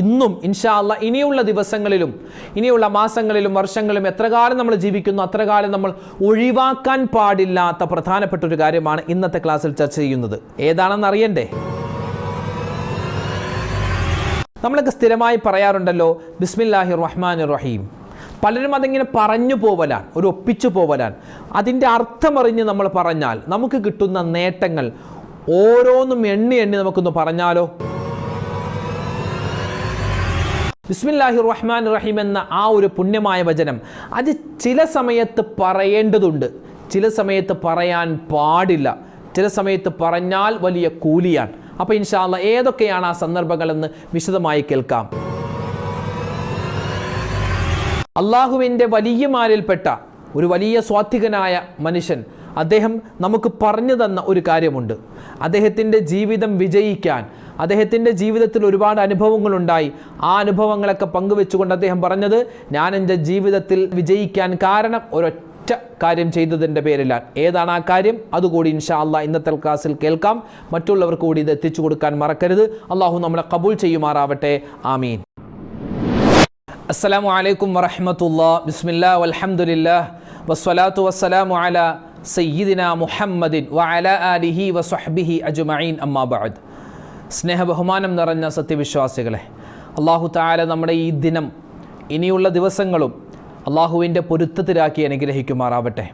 ഇന്നും ഇൻഷാ അല്ല ഇനിയുള്ള ദിവസങ്ങളിലും ഇനിയുള്ള മാസങ്ങളിലും വർഷങ്ങളിലും എത്ര കാലം നമ്മൾ ജീവിക്കുന്നു അത്ര കാലം നമ്മൾ ഒഴിവാക്കാൻ പാടില്ലാത്ത പ്രധാനപ്പെട്ട ഒരു കാര്യമാണ് ഇന്നത്തെ ക്ലാസ്സിൽ ചർച്ച ചെയ്യുന്നത്. ഏതാണെന്ന് അറിയണ്ടേ? നമ്മളൊക്കെ സ്ഥിരമായി പറയാറുണ്ടല്ലോ ബിസ്മില്ലാഹി റഹ്മാൻ റഹീം. പലരും അതിങ്ങനെ പറഞ്ഞു പോവലാൻ ഒരു ഒപ്പിച്ചു പോവലാൻ അതിന്റെ അർത്ഥമറിഞ്ഞ് നമ്മൾ പറഞ്ഞാൽ നമുക്ക് കിട്ടുന്ന നേട്ടങ്ങൾ ഓരോന്നും എണ്ണി എണ്ണി നമുക്കൊന്ന് പറഞ്ഞാലോ? ബിസ്മില്ലാഹി റഹ്മാൻ റഹീം എന്ന ആ ഒരു പുണ്യമായ വചനം അത് ചില സമയത്ത് പറയേണ്ടതുണ്ട്. ചില സമയത്ത് പറയാൻ പാടില്ല. ചില സമയത്ത് പറഞ്ഞാൽ വലിയ കൂലിയാണ്. അപ്പോൾ ഇൻഷാല്ല ഏതൊക്കെയാണ് ആ സന്ദർഭങ്ങളെന്ന് വിശദമായി കേൾക്കാം. അള്ളാഹുവിന്റെ വലിയമാരിൽപ്പെട്ട ഒരു വലിയ സ്വാത്വികനായ മനുഷ്യൻ അദ്ദേഹം നമുക്ക് പറഞ്ഞു തന്ന ഒരു കാര്യമുണ്ട്. അദ്ദേഹത്തിന്റെ ജീവിതം വിജയിക്കാൻ അദ്ദേഹത്തിന്റെ ജീവിതത്തിൽ ഒരുപാട് അനുഭവങ്ങളുണ്ടായി. ആ അനുഭവങ്ങളൊക്കെ പങ്കുവെച്ചുകൊണ്ട് അദ്ദേഹം പറഞ്ഞത് ഞാൻ എന്റെ ജീവിതത്തിൽ വിജയിക്കാൻ കാരണം ഒരൊറ്റ കാര്യം ചെയ്തതിന്റെ പേരിലാണ്. ഏതാണ് ആ കാര്യം? അതുകൂടി ഇൻഷാ അല്ല ഇന്നത്തെ ക്ലാസ്സിൽ കേൾക്കാം. മറ്റുള്ളവർക്ക് കൂടി ഇത് എത്തിച്ചു കൊടുക്കാൻ മറക്കരുത്. അള്ളാഹു നമ്മളെ കബൂൾ ചെയ്യുമാറാവട്ടെ. ആമീൻ. അസ്സലാമു അലൈക്കും വറഹമത്തുള്ള ബിസ്മില്ലാ വലഹമുല്ലാ വസ്സലാത്തു വസ്സലാമു അല സയ്യിദിന മുഹമ്മദിൻ വഅല ആലിഹി വസ്വഹ്ബിഹി അജ്മഈൻ. അമ്മാ ബഅദ്. സ്നേഹ ബഹുമാനം നിറഞ്ഞ സത്യവിശ്വാസികളെ അള്ളാഹു താല നമ്മുടെ ഈ ദിനം ഇനിയുള്ള ദിവസങ്ങളും അള്ളാഹുവിന്റെ പൊരുത്തത്തിലാക്കി അനുഗ്രഹിക്കുമാറാവട്ടെ.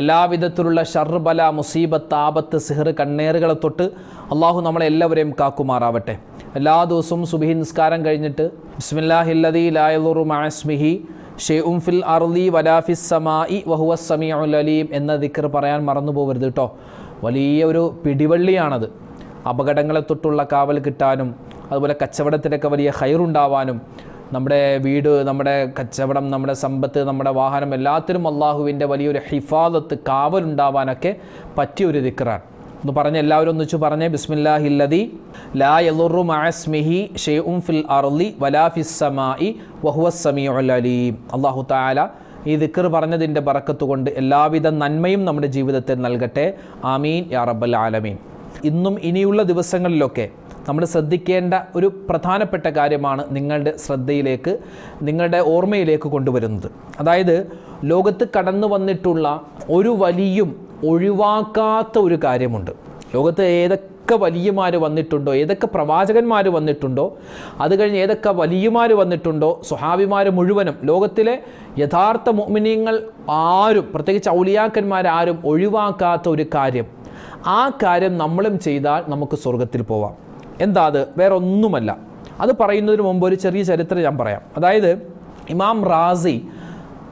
എല്ലാവിധത്തിലുള്ള ഷർബല മുസീബത്ത് ആപത്ത് സിഹർ കണ്ണേറുകളെ തൊട്ട് അള്ളാഹു നമ്മളെ എല്ലാവരെയും കാക്കുമാറാവട്ടെ. എല്ലാ ദിവസവും സുബിഹി നിസ്കാരം കഴിഞ്ഞിട്ട് ബിസ്മില്ലാഹില്ലതി ലായലുറു മാസ്മിഹി ഷെയ്ഉം ഫിൽ അർലി വലാഫിസ് സമായി വഹുവ സമീഉൽ അലീം എന്ന ദിക്കർ പറയാൻ മറന്നു പോകരുത് കേട്ടോ വലിയ ഒരു പിടിവള്ളിയാണത്. അപകടങ്ങളെ തൊട്ടുള്ള കാവൽ കിട്ടാനും അതുപോലെ കച്ചവടത്തിലൊക്കെ വലിയ ഹൈറുണ്ടാവാനും നമ്മുടെ വീട് നമ്മുടെ കച്ചവടം നമ്മുടെ സമ്പത്ത് നമ്മുടെ വാഹനം എല്ലാത്തിനും അള്ളാഹുവിന്റെ വലിയൊരു ഹിഫാദത്ത് കാവലുണ്ടാവാനൊക്കെ പറ്റിയൊരു ദിക്റാണ്. ഒന്ന് പറഞ്ഞ് എല്ലാവരും ഒന്നിച്ചു പറഞ്ഞേ ബിസ്മില്ലാഹില്ലതി ലാ യലുറു മഅസ്മിഹി ഷെയ്ഉം ഫിൽ അർലി വലാ ഫിസ് സമായി വഹുവ സമീഉൽ അലീം. അള്ളാഹു തആല ഈ ദിക്കർ പറഞ്ഞതിന്റെ ബറക്കത്ത് കൊണ്ട് എല്ലാവിധ നന്മയും നമ്മുടെ ജീവിതത്തിൽ നൽകട്ടെ. ആമീൻ. യാ റബ്ബൽ ആലമീൻ. ഇന്നും ഇനിയുള്ള ദിവസങ്ങളിലൊക്കെ നമ്മൾ ശ്രദ്ധിക്കേണ്ട ഒരു പ്രധാനപ്പെട്ട കാര്യമാണ് നിങ്ങളുടെ ശ്രദ്ധയിലേക്ക് നിങ്ങളുടെ ഓർമ്മയിലേക്ക് കൊണ്ടുവരുന്നത്. അതായത് ലോകത്ത് കടന്നു വന്നിട്ടുള്ള ഒരു വലിയും ഒഴിവാക്കാത്ത ഒരു കാര്യമുണ്ട്. ലോകത്ത് ഏതൊക്കെ വലിയമാർ വന്നിട്ടുണ്ടോ ഏതൊക്കെ പ്രവാചകന്മാർ വന്നിട്ടുണ്ടോ അത് കഴിഞ്ഞ് ഏതൊക്കെ വലിയമാർ വന്നിട്ടുണ്ടോ സ്വഹാബിമാർ മുഴുവനും ലോകത്തിലെ യഥാർത്ഥ മോമിനിയങ്ങൾ ആരും പ്രത്യേകിച്ച് ഔലിയാക്കന്മാരാരും ഒഴിവാക്കാത്ത ഒരു കാര്യം. ആ കാര്യം നമ്മളും ചെയ്താൽ നമുക്ക് സ്വർഗത്തിൽ പോവാം. എന്താ അത്? വേറെ ഒന്നുമല്ല അത് പറയുന്നതിന് മുമ്പ് ഒരു ചെറിയ ചരിത്രം ഞാൻ പറയാം. അതായത് ഇമാം റാസി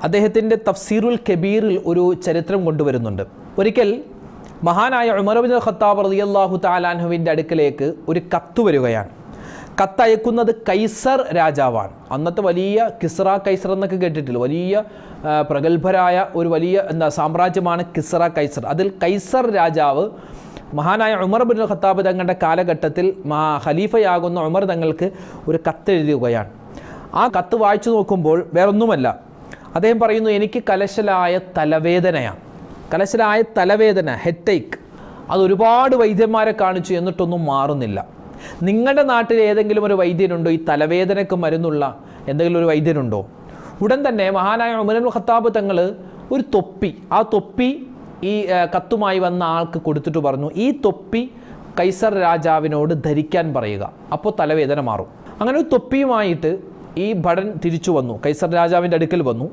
അദ്ദേഹത്തിന്റെ തഫ്സീറുൽ കബീറിൽ ഒരു ചരിത്രം കൊണ്ടുവരുന്നുണ്ട്. ഒരിക്കൽ മഹാനായ ഉമർബിൻ ഖത്താബ് റളിയല്ലാഹു താലാൻഹുവിന്റെ അടുക്കലേക്ക് ഒരു കത്ത് വരികയാണ്. കത്തയക്കുന്നത് കൈസർ രാജാവാണ്. അന്നത്തെ വലിയ കിസ്റ കൈസർ എന്നൊക്കെ കേട്ടിട്ടില്ല? വലിയ പ്രഗത്ഭരായ ഒരു വലിയ എന്താ സാമ്രാജ്യമാണ് കിസ്റ കൈസർ. അതിൽ കൈസർ രാജാവ് മഹാനായ ഉമർ ബിൻ ഖത്താബ് തങ്ങളുടെ കാലഘട്ടത്തിൽ മാ ഖലീഫയാകുന്ന ഉമർ തങ്ങൾക്ക് ഒരു കത്ത് എഴുതുകയാണ്. ആ കത്ത് വായിച്ചു നോക്കുമ്പോൾ വേറൊന്നുമല്ല. അദ്ദേഹം പറയുന്നു എനിക്ക് കലശലായ തലവേദനയാണ്. കലശലായ തലവേദന ഹെറ്റേക്ക് അത് ഒരുപാട് വൈദ്യന്മാരെ കാണിച്ചു എന്നിട്ടൊന്നും മാറുന്നില്ല. നിങ്ങളുടെ നാട്ടിൽ ഏതെങ്കിലും ഒരു വൈദ്യനുണ്ടോ? ഈ തലവേദനയ്ക്ക് മരുന്നുള്ള എന്തെങ്കിലും ഒരു വൈദ്യനുണ്ടോ? ഉടൻ തന്നെ മഹാനായ ഉമരൻ ഖത്താബ് തങ്ങൾ ഒരു തൊപ്പി ആ തൊപ്പി ഈ കത്തുമായി വന്ന ആൾക്ക് കൊടുത്തിട്ട് പറഞ്ഞു ഈ തൊപ്പി കൈസർ രാജാവിനോട് ധരിക്കാൻ പറയുക. അപ്പോൾ തലവേദന മാറും. അങ്ങനെ ഒരു തൊപ്പിയുമായിട്ട് ഈ ഭടൻ തിരിച്ചു വന്നു കൈസർ രാജാവിന്റെ അടുക്കൽ വന്നു.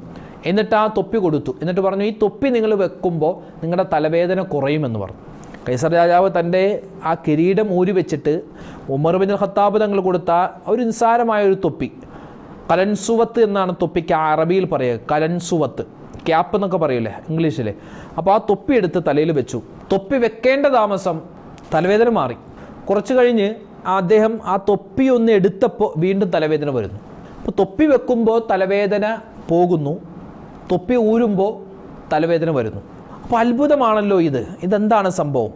എന്നിട്ട് ആ തൊപ്പി കൊടുത്തു. എന്നിട്ട് പറഞ്ഞു ഈ തൊപ്പി നിങ്ങൾ വെക്കുമ്പോൾ നിങ്ങളുടെ തലവേദന കുറയുമെന്ന് പറഞ്ഞു. കൈസർ രാജാവ് തന്റെ ആ കിരീടം ഊരി വെച്ചിട്ട് ഉമർ ബിൻ ഖത്താബ് തങ്ങൾ കൊടുത്ത ഒരു നിസ്സാരമായ ഒരു തൊപ്പി കലൻസുവത്ത് എന്നാണ് തൊപ്പിക്ക് അറബിയിൽ പറയുക കലൻസുവത്ത് ക്യാപ്പ് എന്നൊക്കെ പറയില്ലേ ഇംഗ്ലീഷിൽ അപ്പോൾ ആ തൊപ്പി എടുത്ത് തലയിൽ വെച്ചു. തൊപ്പി വെക്കേണ്ട താമസം തലവേദന മാറി. കുറച്ച് കഴിഞ്ഞ് അദ്ദേഹം ആ തൊപ്പി ഒന്ന് എടുത്തപ്പോൾ വീണ്ടും തലവേദന വരുന്നു. അപ്പോൾ തൊപ്പി വെക്കുമ്പോൾ തലവേദന പോകുന്നു. തൊപ്പി ഊരുമ്പോൾ തലവേദന വരുന്നു. അപ്പോൾ അത്ഭുതമാണല്ലോ ഇത്. ഇതെന്താണ് സംഭവം?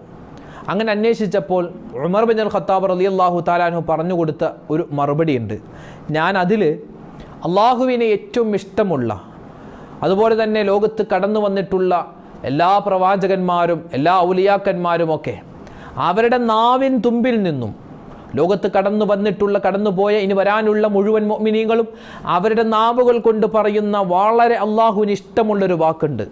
അങ്ങനെ അന്വേഷിച്ചപ്പോൾ ഉമർ ബിൻ അൽ ഖത്താബ് റലി അള്ളാഹു താലാനു പറഞ്ഞു കൊടുത്ത ഒരു മറുപടി ഉണ്ട്. ഞാൻ അതിൽ അള്ളാഹുവിനെ ഏറ്റവും ഇഷ്ടമുള്ള അതുപോലെ തന്നെ ലോകത്ത് കടന്നു വന്നിട്ടുള്ള എല്ലാ പ്രവാചകന്മാരും എല്ലാ ഔലിയാക്കന്മാരുമൊക്കെ അവരുടെ നാവിൻ തുമ്പിൽ നിന്നും ലോകത്ത് കടന്നു വന്നിട്ടുള്ള കടന്നുപോയ ഇനി വരാനുള്ള മുഴുവൻ മൊമിനികളും അവരുടെ നാവുകൾ കൊണ്ട് പറയുന്ന വളരെ അള്ളാഹുവിന് ഇഷ്ടമുള്ളൊരു വാക്കുണ്ട്.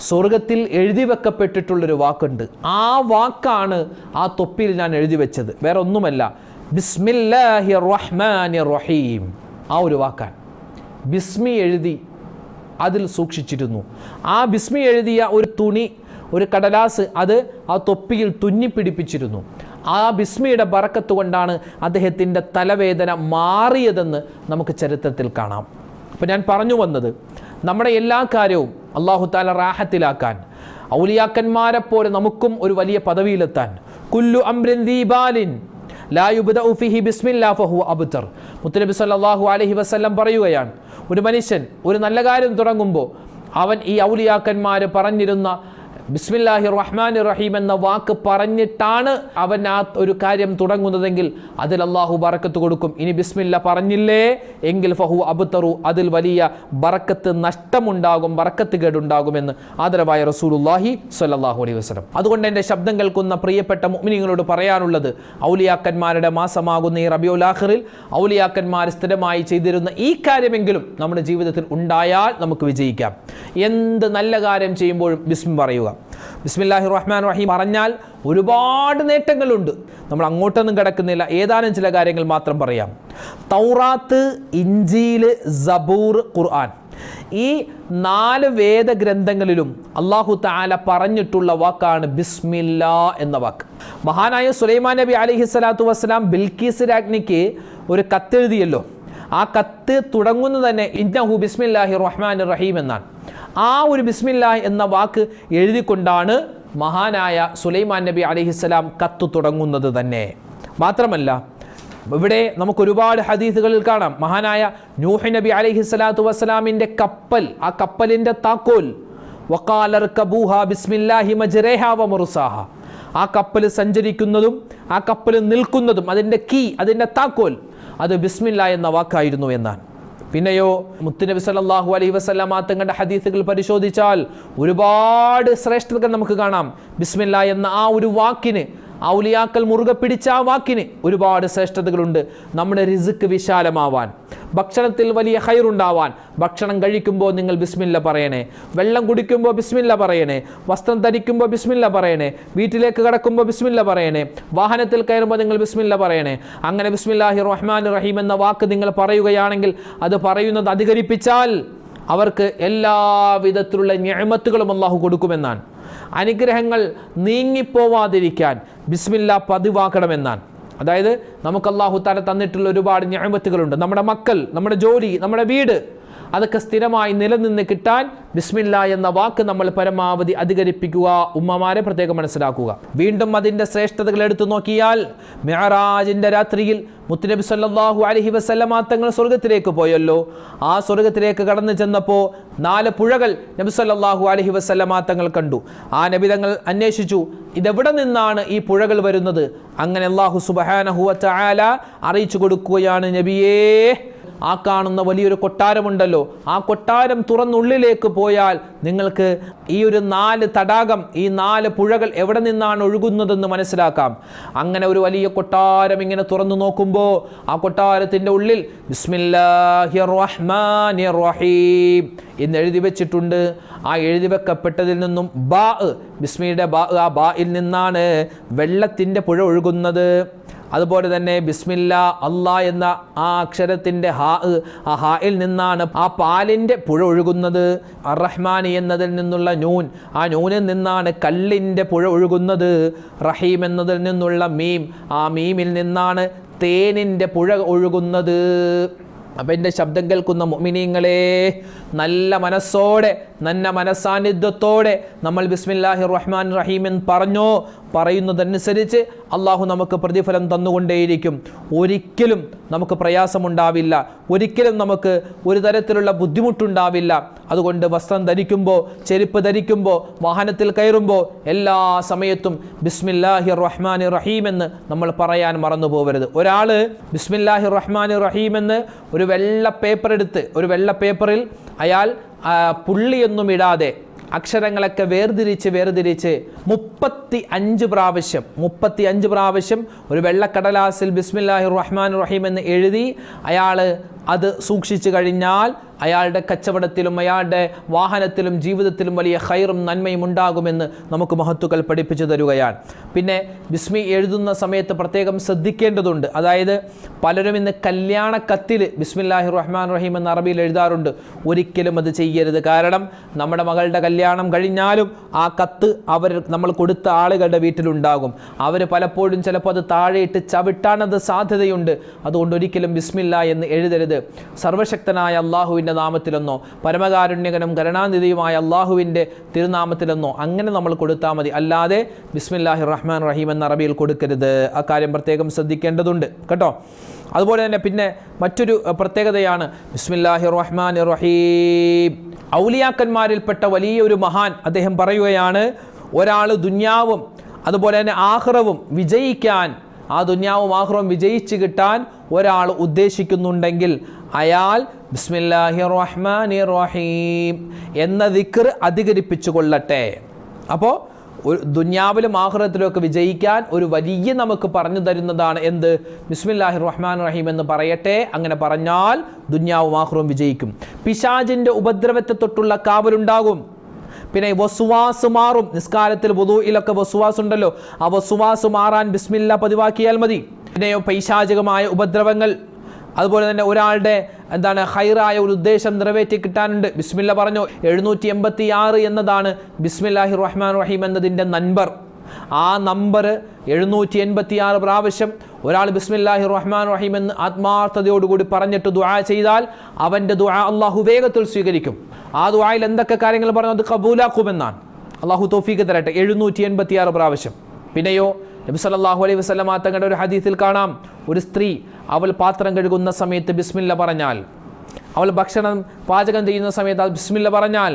സ്വർഗത്തിൽ എഴുതി വെക്കപ്പെട്ടിട്ടുള്ളൊരു വാക്കുണ്ട്. ആ വാക്കാണ് ആ തൊപ്പിയിൽ ഞാൻ എഴുതി വെച്ചത്. വേറെ ഒന്നുമല്ല ബിസ്മില്ലാഹി റഹ്മാനി റഹീം ആ ഒരു വാക്കാണ്. ബിസ്മി എഴുതി അതിൽ സൂക്ഷിച്ചിരുന്നു. ആ ബിസ്മി എഴുതിയ ഒരു തുണി ഒരു കടലാസ് അത് ആ തൊപ്പിയിൽ തുന്നിപ്പിടിപ്പിച്ചിരുന്നു ആ ബിസ്മിയുടെ ബറക്കത്ത് കൊണ്ടാണ് അദ്ദേഹത്തിന്റെ തലവേദന മാറിയതെന്ന് നമുക്ക് ചരിത്രത്തിൽ കാണാം. അപ്പോൾ ഞാൻ പറഞ്ഞു വന്നത് നമ്മുടെ എല്ലാ കാര്യവും അള്ളാഹു താല റാഹത്തിലാക്കാൻ ഔലിയാക്കന്മാരെ പോലെ നമുക്കും ഒരു വലിയ പദവിയിലെത്താൻ കുല്ലു അംറിൻ ദീപാലിൻ ലായുബുദ ഉഫിഹി ബിസ്മില്ലാ ഫഹു അബുത്തർ മുത്തനബി സല്ലല്ലാഹു അലൈഹി വസല്ലം പറയുകയാണ് ഒരു മനുഷ്യൻ ഒരു നല്ല കാര്യം തുടങ്ങുമ്പോൾ അവൻ ഈ ഔലിയാക്കന്മാർ പറഞ്ഞിരുന്ന ബിസ്മില്ലാഹി റഹ്മാൻ റഹീം എന്ന വാക്ക് പറഞ്ഞിട്ടാണ് അവൻ ആ ഒരു കാര്യം തുടങ്ങുന്നതെങ്കിൽ അതിൽ അള്ളാഹു ബറക്കത്ത് കൊടുക്കും. ഇനി ബിസ്മില്ല പറഞ്ഞില്ലേ? എങ്കിൽ ഫഹു അബുത്തറു അതിൽ വലിയ ബറക്കത്ത് നഷ്ടമുണ്ടാകും ബറക്കത്ത് കേടുണ്ടാകുമെന്ന് ആദരവായ റസൂലുല്ലാഹി സ്വല്ലല്ലാഹു അലൈഹി വസ്ലം അതുകൊണ്ട് എന്റെ ശബ്ദം കേൾക്കുന്ന പ്രിയപ്പെട്ട മുഅ്മിനീങ്ങളോട് പറയാനുള്ളത് ഔലിയാക്കന്മാരുടെ മാസമാകുന്ന ഈ റബിയുൽ ആഖിറിൽ ഔലിയാക്കന്മാർ സ്ഥിരമായി ചെയ്തിരുന്ന ഈ കാര്യമെങ്കിലും നമ്മുടെ ജീവിതത്തിൽ ഉണ്ടായാൽ നമുക്ക് വിജയിക്കാം. എന്ത് നല്ല കാര്യം ചെയ്യുമ്പോഴും ബിസ്മി പറയുക. ബിസ്മില്ലാഹി റഹ്മാൻ റഹീം പറഞ്ഞാൽ ഒരുപാട് നേട്ടങ്ങളുണ്ട്. നമ്മൾ അങ്ങോട്ടൊന്നും കിടക്കുന്നില്ല. ഏതാനും ചില കാര്യങ്ങൾ മാത്രം പറയാം. തൗറാത്ത് ഇഞ്ചീൽ സബൂർ ഖുർആൻ. ഈ നാല് വേദഗ്രന്ഥങ്ങളിലും അള്ളാഹു താല പറഞ്ഞിട്ടുള്ള വാക്കാണ് ബിസ്മില്ല എന്ന വാക്ക്. മഹാനായ സുലൈമാൻ നബി അലിഹി സ്വലാത്തു വസ്സലാം ബിൽക്കീസ് രാജ്ഞിക്ക് ഒരു കത്തെഴുതിയല്ലോ. ആ കത്ത് തുടങ്ങുന്നത് തന്നെ ഇന്നഹു ബിസ്മില്ലാഹി റഹ്മാൻ റഹീം എന്നാണ്. ആ ഒരു ബിസ്മില്ല എന്ന വാക്ക് എഴുതിക്കൊണ്ടാണ് മഹാനായ സുലൈമാൻ നബി അലിഹിസ്സലാം കത്ത് തുടങ്ങുന്നത് തന്നെ. മാത്രമല്ല ഇവിടെ നമുക്ക് ഒരുപാട് ഹദീസുകളിൽ കാണാം. മഹാനായ നൂഹ് നബി അലൈഹി സ്വലാത്തു വസ്സലാമിന്റെ കപ്പൽ ആ കപ്പലിന്റെ താക്കോൽ. ബിസ്മില്ലാഹി മുർസാഹ. ആ കപ്പൽ സഞ്ചരിക്കുന്നതും ആ കപ്പൽ നിൽക്കുന്നതും അതിന്റെ കീ അതിന്റെ താക്കോൽ അത് ബിസ്മില്ല എന്ന വാക്കായിരുന്നു എന്നാണ്. പിന്നെയോ മുത്തുനബി സല്ലല്ലാഹു അലൈഹി വസല്ലമ തങ്ങളുടെ ഹദീസുകൾ പരിശോധിച്ചാൽ ഒരുപാട് ശ്രേഷ്ഠതകൾ നമുക്ക് കാണാം. ബിസ്മില്ല എന്ന ആ ഒരു വാക്കിന് ഔലിയാക്കൽ മുറുകെ പിടിച്ച ആ വാക്കിന് ഒരുപാട് ശ്രേഷ്ഠതകളുണ്ട്. നമ്മുടെ റിസുക്ക് വിശാലമാവാൻ ഭക്ഷണത്തിൽ വലിയ ഹൈറുണ്ടാവാൻ ഭക്ഷണം കഴിക്കുമ്പോൾ നിങ്ങൾ ബിസ്മില്ല പറയണേ വെള്ളം കുടിക്കുമ്പോൾ ബിസ്മില്ല പറയണേ വസ്ത്രം ധരിക്കുമ്പോൾ ബിസ്മില്ല പറയണേ വീട്ടിലേക്ക് കടക്കുമ്പോൾ ബിസ്മില്ല പറയണേ വാഹനത്തിൽ കയറുമ്പോൾ നിങ്ങൾ ബിസ്മില്ല പറയണേ. അങ്ങനെ ബിസ്മില്ലാഹി റഹ്മാൻ റഹീം എന്ന വാക്ക് നിങ്ങൾ പറയുകയാണെങ്കിൽ അത് പറയുന്നത് അധികരിപ്പിച്ചാൽ അവർക്ക് എല്ലാവിധത്തിലുള്ള ഞാമത്തുകളും അള്ളാഹു കൊടുക്കുമെന്നാണ്. അനുഗ്രഹങ്ങൾ നീങ്ങിപ്പോവാതിരിക്കാൻ ബിസ്മില്ല പതിവാക്കണമെന്നാണ്. അതായത് നമുക്ക് അള്ളാഹു തല തന്നിട്ടുള്ള ഒരുപാട് ഞാമത്തുകളുണ്ട്. നമ്മുടെ മക്കൾ നമ്മുടെ ജോലി നമ്മുടെ വീട് അതൊക്കെ സ്ഥിരമായി നിലനിന്ന് കിട്ടാൻ ബിസ്മില്ല എന്ന വാക്ക് നമ്മൾ പരമാവധി അധികരിപ്പിക്കുക ഉമ്മമാരെ പ്രത്യേകം മനസ്സിലാക്കുക. വീണ്ടും അതിന്റെ ശ്രേഷ്ഠതകൾ എടുത്തു നോക്കിയാൽ മെഹറാജിന്റെ രാത്രിയിൽ മുത്തുനബി സല്ലാഹു അലഹി വസല്ലമ തങ്ങൾ സ്വർഗത്തിലേക്ക് പോയല്ലോ. ആ സ്വർഗത്തിലേക്ക് കടന്നു ചെന്നപ്പോൾ നാല് പുഴകൾ നബി സല്ലാഹു അലഹി വസല്ലമ തങ്ങൾ കണ്ടു. ആ നബി തങ്ങൾ അന്വേഷിച്ചു ഇതെവിടെ നിന്നാണ് ഈ പുഴകൾ വരുന്നത്? അങ്ങനെ അള്ളാഹു സുബഹാനഹു വ തആല അറിയിച്ചു കൊടുക്കുകയാണ് നബിയേ ആ കാണുന്ന വലിയൊരു കൊട്ടാരമുണ്ടല്ലോ. ആ കൊട്ടാരം തുറന്നുള്ളിലേക്ക് പോയാൽ നിങ്ങൾക്ക് ഈ ഒരു നാല് തടാകം ഈ നാല് പുഴകൾ എവിടെ നിന്നാണ് ഒഴുകുന്നതെന്ന് മനസ്സിലാക്കാം. അങ്ങനെ ഒരു വലിയ കൊട്ടാരം ഇങ്ങനെ തുറന്നു നോക്കുമ്പോൾ ആ കൊട്ടാരത്തിന്റെ ഉള്ളിൽ ബിസ്മില്ലാഹി റഹ്മാനി റഹീം വെച്ചിട്ടുണ്ട്. ആ എഴുതി വെക്കപ്പെട്ടതിൽ നിന്നും ബാ ബിസ്മിയുടെ ബാ ആ ബായിൽ നിന്നാണ് വെള്ളത്തിന്റെ പുഴ ഒഴുകുന്നത്. അതുപോലെ തന്നെ ബിസ്മില്ല അള്ളാ എന്ന ആ അക്ഷരത്തിന്റെ ഹാ ആ ഹായിൽ നിന്നാണ് ആ പാലിന്റെ പുഴ ഒഴുകുന്നത്. അറഹ്മാനി എന്നതിൽ നിന്നുള്ള നൂൻ ആ നൂനിൽ നിന്നാണ് കല്ലിന്റെ പുഴ ഒഴുകുന്നത്. റഹീം എന്നതിൽ നിന്നുള്ള മീം ആ മീമിൽ നിന്നാണ് തേനിന്റെ പുഴ ഒഴുകുന്നത്. അപ്പം എന്റെ ശബ്ദം കേൾക്കുന്ന മുഅ്മിനീങ്ങളെ നല്ല മനസ്സോടെ നല്ല മനസ്സാന്നിധ്യത്തോടെ നമ്മൾ ബിസ്മില്ലാഹി റഹ്മാൻ റഹീം എന്ന് പറഞ്ഞോ? പറയുന്നതനുസരിച്ച് അള്ളാഹു നമുക്ക് പ്രതിഫലം തന്നുകൊണ്ടേയിരിക്കും. ഒരിക്കലും നമുക്ക് പ്രയാസമുണ്ടാവില്ല. ഒരിക്കലും നമുക്ക് ഒരു തരത്തിലുള്ള ബുദ്ധിമുട്ടുണ്ടാവില്ല. അതുകൊണ്ട് വസ്ത്രം ധരിക്കുമ്പോൾ ചെരുപ്പ് ധരിക്കുമ്പോൾ വാഹനത്തിൽ കയറുമ്പോൾ എല്ലാ സമയത്തും ബിസ്മില്ലാഹി റഹ്മാൻ റഹീം എന്ന് നമ്മൾ പറയാൻ മറന്നു പോകരുത് ഒരാൾ ബിസ്മില്ലാഹി റഹ്മാൻ റഹീം എന്ന് ഒരു വെള്ള പേപ്പർ എടുത്ത് ഒരു വെള്ള പേപ്പറിൽ അയാൾ പുള്ളിയൊന്നും ഇടാതെ അക്ഷരങ്ങളൊക്കെ വേർതിരിച്ച് വേർതിരിച്ച് മുപ്പത്തി അഞ്ച് പ്രാവശ്യം മുപ്പത്തി അഞ്ച് പ്രാവശ്യം ഒരു വെള്ളക്കടലാസിൽ ബിസ്മില്ലാഹി റഹ്മാൻ റഹീം എന്ന് എഴുതി അയാൾ അത് സൂക്ഷിച്ചു കഴിഞ്ഞാൽ അയാളുടെ കച്ചവടത്തിലും അയാളുടെ വാഹനത്തിലും ജീവിതത്തിലും വലിയ ഹൈറും നന്മയും ഉണ്ടാകുമെന്ന് നമുക്ക് മഹത്തുക്കൾ പഠിപ്പിച്ചു തരുകയാണ്. പിന്നെ ബിസ്മി എഴുതുന്ന സമയത്ത് പ്രത്യേകം ശ്രദ്ധിക്കേണ്ടതുണ്ട്. അതായത് പലരും ഇന്ന് കല്യാണ കത്തിൽ ബിസ്മില്ലാഹി റഹ്മാൻ റഹീം എന്ന അറബിയിൽ എഴുതാറുണ്ട്. ഒരിക്കലും അത് ചെയ്യരുത്. കാരണം നമ്മുടെ മകളുടെ കല്യാണം കഴിഞ്ഞാലും ആ കത്ത് അവർ നമ്മൾ കൊടുത്ത ആളുകളുടെ വീട്ടിലുണ്ടാകും. അവർ പലപ്പോഴും ചിലപ്പോൾ അത് താഴെയിട്ട് ചവിട്ടാനത് സാധ്യതയുണ്ട്. അതുകൊണ്ട് ഒരിക്കലും ബിസ്മില്ല എന്ന് എഴുതരുത്. സർവശക്തനായ അള്ളാഹുവിന്റെ നാമത്തിലെന്നോ പരമകാരുണ്യകനും കരുണാനിധിയുമായ അള്ളാഹുവിന്റെ തിരുനാമത്തിലെന്നോ അങ്ങനെ നമ്മൾ കൊടുത്താൽ മതി. അല്ലാതെ ബിസ്മില്ലാഹി റഹ്മാൻ റഹീം എന്ന അറബിയിൽ കൊടുക്കരുത്. ആ കാര്യം പ്രത്യേകം ശ്രദ്ധിക്കേണ്ടതുണ്ട്. കേട്ടോ? അതുപോലെ തന്നെ പിന്നെ മറ്റൊരു പ്രത്യേകതയാണ് ബിസ്മില്ലാഹി റഹ്മാൻ റഹീം ഔലിയാക്കന്മാരിൽപ്പെട്ട വലിയൊരു മഹാൻ അദ്ദേഹം പറയുകയാണ് ഒരാൾ ദുന്യാവും അതുപോലെ തന്നെ ആഹ്റവും വിജയിക്കാൻ ആ ദുന്യാവും ആഹ്റവും വിജയിച്ച് കിട്ടാൻ ഒരാൾ ഉദ്ദേശിക്കുന്നുണ്ടെങ്കിൽ അയാൾ ബിസ്മില്ലാഹി റഹ്മാനി റഹീം എന്ന ദിക്കർ അധികരിപ്പിച്ചു കൊള്ളട്ടെ. അപ്പോൾ ഒരു ദുന്യാവിലും ആഹ്റത്തിലും ഒക്കെ വിജയിക്കാൻ ഒരു വലിയ നമുക്ക് പറഞ്ഞു തരുന്നതാണ് എന്ത്? ബിസ്മില്ലാഹി റഹ്മാൻ റഹീം എന്ന് പറയട്ടെ. അങ്ങനെ പറഞ്ഞാൽ ദുന്യാവും ആഹ്റവും വിജയിക്കും. പിശാജിന്റെ ഉപദ്രവത്തെ തൊട്ടുള്ള കാവലുണ്ടാകും. പിന്നെ വസുവാസ് മാറും. നിസ്കാരത്തിൽ വുദൂയിലൊക്കെ വസുവാസ് ഉണ്ടല്ലോ. ആ വസുവാസ് മാറാൻ ബിസ്മില്ല പതിവാക്കിയാൽ മതി. പിന്നെയോ പൈശാചികമായ ഉപദ്രവങ്ങൾ. അതുപോലെ തന്നെ ഒരാളുടെ എന്താണ് ഹൈറായ ഒരു ഉദ്ദേശം നിറവേറ്റി കിട്ടാനുണ്ട്. ബിസ്മില്ല പറഞ്ഞു എഴുന്നൂറ്റി എൺപത്തി ആറ് എന്നതാണ് ബിസ്മില്ലാഹി റഹ്മാൻ റഹീം എന്നതിന്റെ നമ്പർ ആ നമ്പർ എഴുന്നൂറ്റി എൺപത്തി ആറ് പ്രാവശ്യം ഒരാൾ ബിസ്മില്ലാഹി റഹ്മാൻ റഹീം എന്ന് ആത്മാർത്ഥതയോടുകൂടി പറഞ്ഞിട്ട് ദുആ ചെയ്താൽ അവന്റെ ദുആ അള്ളാഹു വേഗത്തിൽ സ്വീകരിക്കും. ആ ദുആയിൽ എന്തൊക്കെ കാര്യങ്ങൾ പറഞ്ഞു അത് കബൂലാക്കുമെന്നാണ്. അള്ളാഹു തോഫീക്ക് തരട്ടെ. എഴുന്നൂറ്റി എൺപത്തി ആറ് പ്രാവശ്യം. പിന്നെയോ നബി സല്ലല്ലാഹു അലൈഹി വസല്ലമ തങ്ങളുടെ ഒരു ഹദീസിൽ കാണാം. ഒരു സ്ത്രീ അവൾ പാത്രം കഴുകുന്ന സമയത്ത് ബിസ്മില്ല പറഞ്ഞാൽ അവൾ ഭക്ഷണം പാചകം ചെയ്യുന്ന സമയത്ത് ബിസ്മില്ല പറഞ്ഞാൽ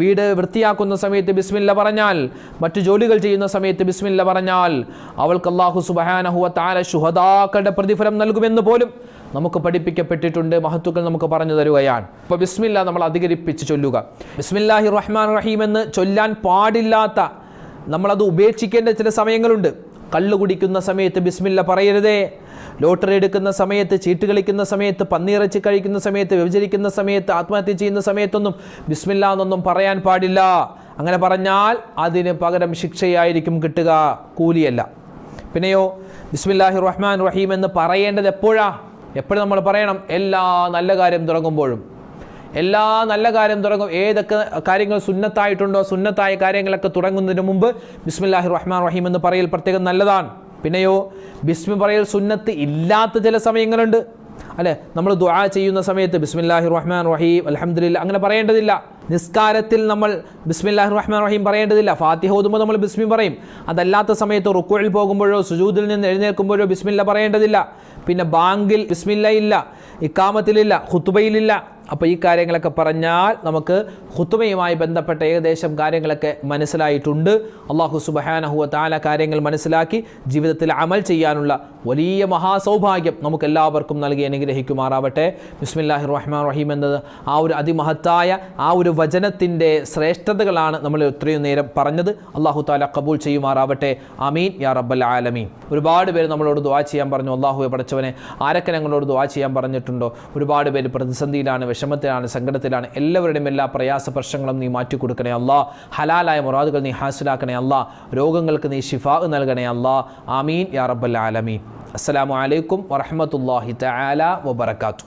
വീട് വൃത്തിയാക്കുന്ന സമയത്ത് ബിസ്മില്ല പറഞ്ഞാൽ മറ്റു ജോലികൾ ചെയ്യുന്ന സമയത്ത് ബിസ്മില്ല പറഞ്ഞാൽ അവൾക്ക് അള്ളാഹു സുബഹാനഹുവ താര ശുഹദാക്കളുടെ പ്രതിഫലം നൽകുമെന്ന് പോലും നമുക്ക് പഠിപ്പിക്കപ്പെട്ടിട്ടുണ്ട് മഹത്തുക്കൾ നമുക്ക് പറഞ്ഞു തരുകയാണ്. ഇപ്പൊ ബിസ്മില്ല നമ്മൾ അധികരിപ്പിച്ച് ചൊല്ലുക. ബിസ്മില്ലാഹി റഹ്മാൻ റഹീം എന്ന് ചൊല്ലാൻ പാടില്ലാത്ത നമ്മളത് ഉപേക്ഷിക്കേണ്ട ചില സമയങ്ങളുണ്ട്. കള്ളു കുടിക്കുന്ന സമയത്ത് ബിസ്മില്ല പറയരുതേ. ലോട്ടറി എടുക്കുന്ന സമയത്ത് ചീട്ട് കളിക്കുന്ന സമയത്ത് പന്നിയിറച്ചി കഴിക്കുന്ന സമയത്ത് വ്യഭിചരിക്കുന്ന സമയത്ത് ആത്മഹത്യ ചെയ്യുന്ന സമയത്തൊന്നും ബിസ്മില്ല എന്നൊന്നും പറയാൻ പാടില്ല. അങ്ങനെ പറഞ്ഞാൽ അതിന് പകരം ശിക്ഷയായിരിക്കും കിട്ടുക കൂലിയല്ല. പിന്നെയോ ബിസ്മില്ലാഹി റഹ്മാൻ റഹീം എന്ന് പറയേണ്ടത് എപ്പോഴാ? എപ്പോഴും നമ്മൾ പറയണം എല്ലാ നല്ല കാര്യം തുടങ്ങുമ്പോഴും. എല്ലാ നല്ല കാര്യം തുടങ്ങും ഏതൊക്കെ കാര്യങ്ങൾ സുന്നത്തായിട്ടുണ്ടോ സുന്നത്തായ കാര്യങ്ങളൊക്കെ തുടങ്ങുന്നതിന് മുമ്പ് ബിസ്മില്ലാഹി റഹ്മാൻ റഹീം എന്ന് പറയൽ പ്രത്യേകം നല്ലതാണ്. പിന്നെയോ ബിസ്മി പറയൽ സുന്നത്ത് ഇല്ലാത്ത ചില സമയങ്ങളുണ്ട്. അല്ലേ? നമ്മൾ ദുആ ചെയ്യുന്ന സമയത്ത് ബിസ്മില്ലാഹി റഹ്മാൻ റഹീം അൽഹംദുലില്ല അങ്ങനെ പറയേണ്ടതില്ല. നിസ്കാരത്തിൽ നമ്മൾ ബിസ്മില്ലാഹ് റഹ്മാൻ റഹീം പറയേണ്ടതില്ല. ഫാത്തിഹ ഓതുമ്പോൾ നമ്മൾ ബിസ്മി പറയും. അതല്ലാത്ത സമയത്ത് റുക്കുഴിൽ പോകുമ്പോഴോ സുജൂദിൽ നിന്ന് എഴുന്നേൽക്കുമ്പോഴോ ബിസ്മില്ല പറയേണ്ടതില്ല. പിന്നെ ബാങ്കിൽ ബിസ്മില്ല ഇല്ല ഇക്കാമത്തിലില്ല ഹുത്തുബയിലില്ല അപ്പോൾ ഈ കാര്യങ്ങളൊക്കെ പറഞ്ഞാൽ നമുക്ക് ഹുത്തുമയുമായി ബന്ധപ്പെട്ട ഏകദേശം കാര്യങ്ങളൊക്കെ മനസ്സിലായിട്ടുണ്ട്. അള്ളാഹു സുബഹാനഹുവ താല കാര്യങ്ങൾ മനസ്സിലാക്കി ജീവിതത്തിൽ അമൽ ചെയ്യാനുള്ള വലിയ മഹാസൗഭാഗ്യം നമുക്ക് എല്ലാവർക്കും നൽകി അനുഗ്രഹിക്കുമാറാവട്ടെ. ബിസ്മില്ലാഹി റഹ്മാൻ റഹീം എന്നത് ആ ഒരു അതിമഹത്തായ ആ ഒരു വചനത്തിന്റെ ശ്രേഷ്ഠതകളാണ് നമ്മൾ ഇത്രയും നേരം പറഞ്ഞത്. അള്ളാഹു താല കബൂൽ ചെയ്യുമാറാവട്ടെ. അമീൻ യാ റബ്ബൽ ആലമീൻ. ഒരുപാട് പേര് നമ്മളോട് ദുആ ചെയ്യാൻ പറഞ്ഞു. അള്ളാഹുവെ പഠിച്ചവനെ ആരൊക്കെ ഞങ്ങളോട് ചെയ്യാൻ പറഞ്ഞിട്ടുണ്ടോ? ഒരുപാട് പേര് പ്രതിസന്ധിയിലാണ് വിഷമത്തിലാണ് സങ്കടത്തിലാണ് എല്ലാവരുടെയും എല്ലാ പ്രയാസ പ്രശ്നങ്ങളും നീ മാറ്റി കൊടുക്കണേ അല്ല. ഹലാലായ മുറാദുകൾ നീ ഹാസിലാക്കണേ അല്ല. രോഗങ്ങൾക്ക് നീ ഷിഫാ നൽകണേ അല്ല. ആമീൻ. യാ റബ്ബൽ ആലമീൻ. അസ്സലാമു അലൈക്കും വറഹ്മത്തുള്ളാഹി തആല വബറകാതുഹു